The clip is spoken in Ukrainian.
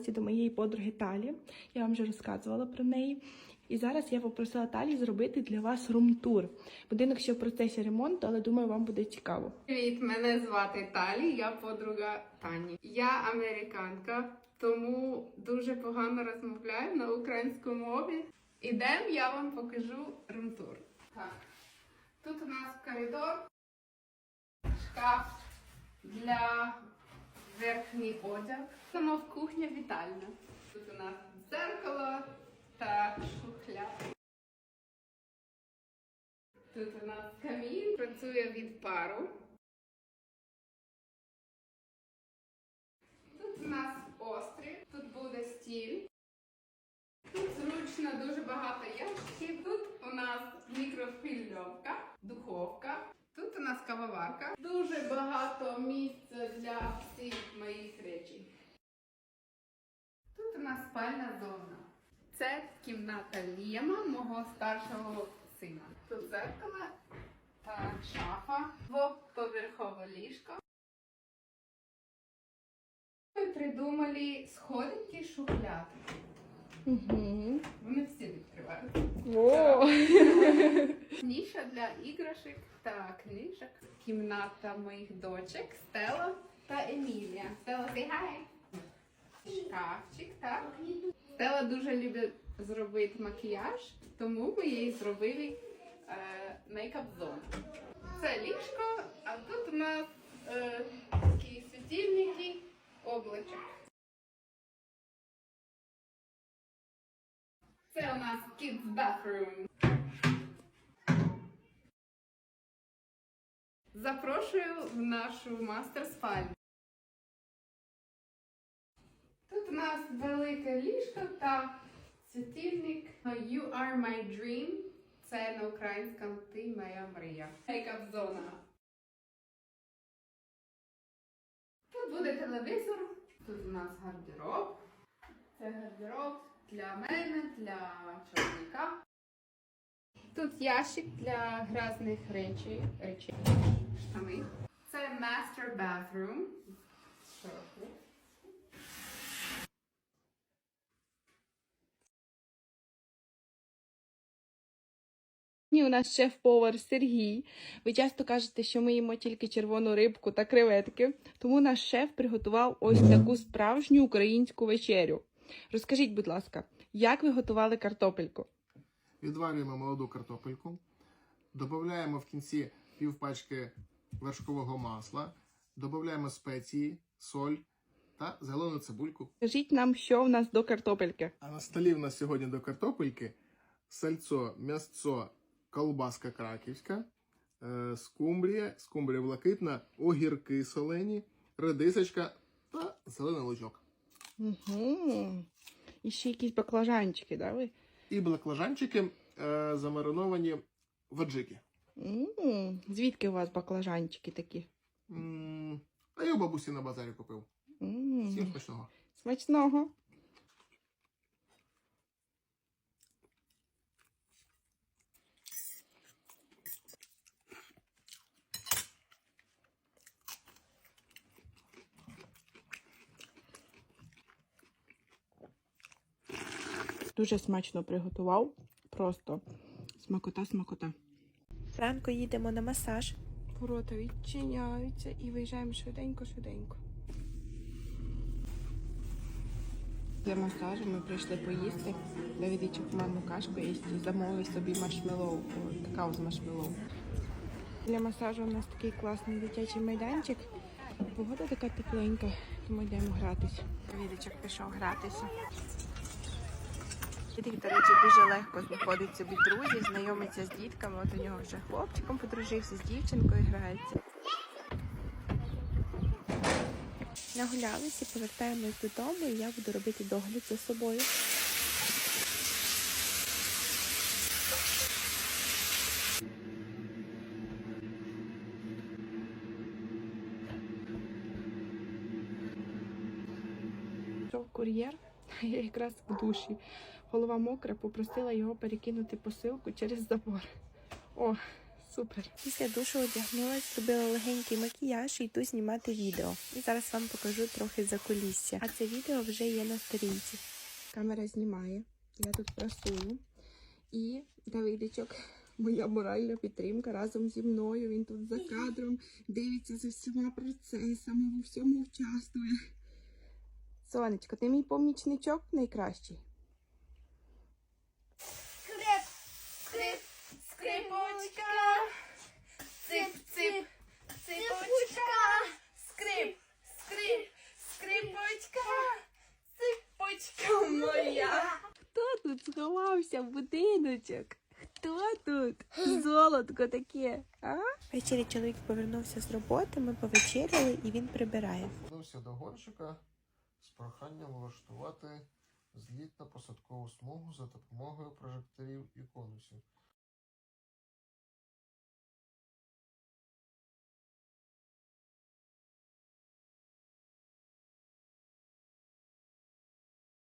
гості до моєї подруги Талі. Я вам вже розказувала про неї. І зараз я попросила Талі зробити для вас рум-тур. Будинок ще в процесі ремонту, але думаю, вам буде цікаво. Привіт, мене звати Талі, я подруга Тані. Я американка, тому дуже погано розмовляю на українській мові. Ідемо, я вам покажу румтур. Тут у нас коридор, шкаф для верхній одяг. Сама кухня вітальня. Тут у нас дзеркало та шухляд. Тут у нас камін працює від пару. Тут у нас острів, тут буде стіль. Тут зручно дуже багато ящиків. Тут у нас мікрохвильовка, духовка. Тут у нас кавоварка. Дуже багато місця для всіх моїх речей. Тут у нас спальна зона. Це кімната Ліма, мого старшого сина. Тут зеркало та шафа, двоповерхове ліжко. Ми придумали сходинки шухляди. Угу. Вони всі відкриваються. О! Ніша для іграшок та книжок. Кімната моїх дочок Стелла та Емілія. Стелла, say hi. Шкафчик, так. Стелла дуже любить зробити макіяж, тому ми їй зробили е, мейкап зону. Це ліжко, а тут у нас е, такі світильники, облачок. Це у нас kids bathroom. Запрошую в нашу мастер спальню. Тут у нас велике ліжко та світильник You are my dream. Це на українському ти моя мрія. Мейкап зона. Тут буде телевізор. Тут у нас гардероб. Це гардероб для мене, для чоловіка. Тут ящик для грязних речей. речей. Штани. Це master bathroom. У нас шеф-повар Сергій. Ви часто кажете, що ми їмо тільки червону рибку та креветки, тому наш шеф приготував ось таку справжню українську вечерю. Розкажіть, будь ласка, як ви готували картопельку? Відварюємо молоду картопельку, додаємо в кінці пів пачки вершкового масла, додаємо спеції, соль та зелену цибульку. Скажіть нам, що в нас до картопельки. А на столі в нас сьогодні до картопельки сальцо, м'ясцо, колбаска краківська, е, скумбрія, скумбрія блакитна, огірки солені, редисочка та зелений лучок. Угу. І ще якісь баклажанчики, да ви? І баклажанчики е, замариновані в аджики. м Звідки у вас баклажанчики такі? М, А я у бабусі на базарі купив. м Всім смачного. Смачного. Дуже смачно приготував. Просто смакота, смакота. Зранку їдемо на масаж. Ворота відчиняються і виїжджаємо швиденько-швиденько. Для масажу ми прийшли поїсти. Давідичок манну кашку їсть і замовив собі маршмеллоу, какао з маршмеллоу. Для масажу у нас такий класний дитячий майданчик. Погода така тепленька, тому йдемо гратись. Давідичок пішов гратися. Дітей, до речі, дуже легко знаходить собі друзів, знайомиться з дітками. От у нього вже хлопчиком подружився, з дівчинкою грається. Нагулялися, повертаємось додому, і я буду робити догляд за собою. Кур'єр, я якраз в душі. Голова мокра, попросила його перекинути посилку через забор. О, Супер. Після душу одягнулась, зробила легенький макіяж і йду знімати відео. І зараз вам покажу трохи за кулісся. А це відео вже є на сторінці. Камера знімає, я тут прасую. І Давидичок, моя моральна підтримка разом зі мною. Він тут за кадром дивиться за всіма процесами, у всьому участвує. Сонечко, ти мій помічничок найкращий. Скрип, скрип, скрипочка. Цип, цип, ципочка. Скрип, скрип, скрипочка. Ципочка моя. Хто тут сховався в будиночок? Хто тут? Золотко таке, а? Ввечері чоловік повернувся з роботи, ми повечеряли і він прибирає. Звернувся до гонщика з проханням влаштувати зліт на посадкову смугу за допомогою прожекторів і конусів.